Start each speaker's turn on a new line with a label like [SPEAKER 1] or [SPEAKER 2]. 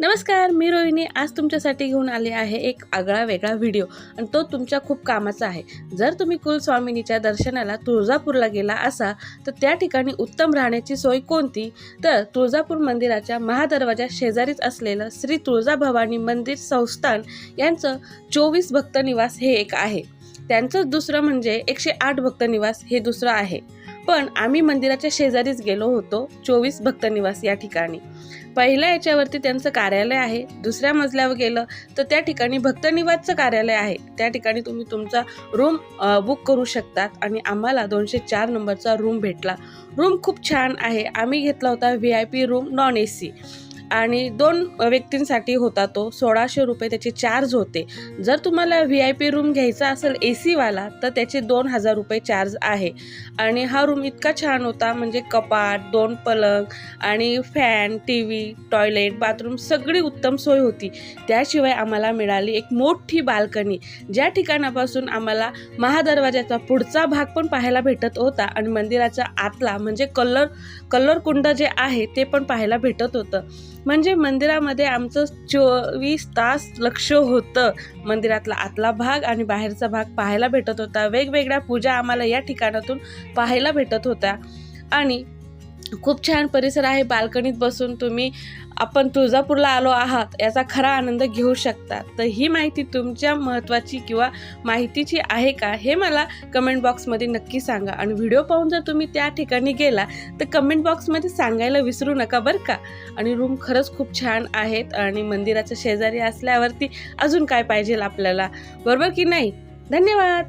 [SPEAKER 1] नमस्कार मी रोहिणी. आज तुमच्यासाठी घेऊन आले आहे एक आगळा वेगळा व्हिडिओ आणि तो तुमच्या खूप कामाचा आहे. जर तुम्ही कुलस्वामिनीच्या दर्शनाला तुळजापूरला गेला असा तर त्या ठिकाणी उत्तम राहण्याची सोय कोणती? तर तुळजापूर मंदिराच्या महादरवाजा शेजारीच असलेलं श्री तुळजाभवानी मंदिर संस्थान यांचं चोवीस भक्तनिवास हे एक आहे. त्यांचंच दुसरं म्हणजे एकशे आठ भक्तनिवास हे दुसरं आहे. पण आम्ही मंदिराच्या शेजारीच गेलो होतो चोवीस भक्तनिवास या ठिकाणी. पहिल्या याच्यावरती त्यांचं कार्यालय आहे दुसऱ्या मजल्यावर गेलं तर त्या ठिकाणी भक्तनिवासचं कार्यालय आहे. त्या ठिकाणी तुम्ही तुमचा रूम बुक करू शकतात आणि आम्हाला दोनशे चार नंबरचा रूम भेटला. रूम खूप छान आहे. आम्ही घेतला होता V I P room non A C आणि दोन व्यक्तींसाठी होता तो. सोळाशे रुपये त्याचे चार्ज होते. जर तुम्हाला व्ही आय पी रूम घ्यायचा असेल ए सीवाला तर त्याचे दोन हजार रुपये चार्ज आहे. आणि हा रूम इतका छान होता म्हणजे कपाट दोन पलंग आणि fan T V toilet bathroom सगळी उत्तम सोय होती. त्याशिवाय आम्हाला मिळाली एक मोठी बाल्कनी ज्या ठिकाणापासून आम्हाला महादरवाजाचा पुढचा भाग पण पाहायला भेटत होता आणि मंदिराचा आतला म्हणजे कलर कलर कुंड जे आहे ते पण पाहायला भेटत होतं. म्हणजे मंदिरामध्ये आमचं चोवीस तास लक्ष होतं. मंदिरातला आतला भाग आणि बाहेरचा भाग पाहायला भेटत होता. वेगवेगळ्या पूजा आम्हाला या ठिकाणातून पाहायला भेटत होत्या. आणि खूप छान परिसर आहे. बाल्कनीत बसून तुम्ही आपण तुळजापूरला आलो आहात याचा खरा आनंद घेऊ शकता. तर ही माहिती तुमच्या महत्त्वाची किंवा माहितीची आहे का हे मला कमेंट बॉक्समध्ये नक्की सांगा. आणि व्हिडिओ पाहून जर तुम्ही त्या ठिकाणी गेला तर कमेंट बॉक्समध्ये सांगायला विसरू नका बरं का. आणि रूम खरंच खूप छान आहेत आणि मंदिराच्या शेजारी असल्यावरती अजून काय पाहिजे आपल्याला? बरोबर की नाही? धन्यवाद!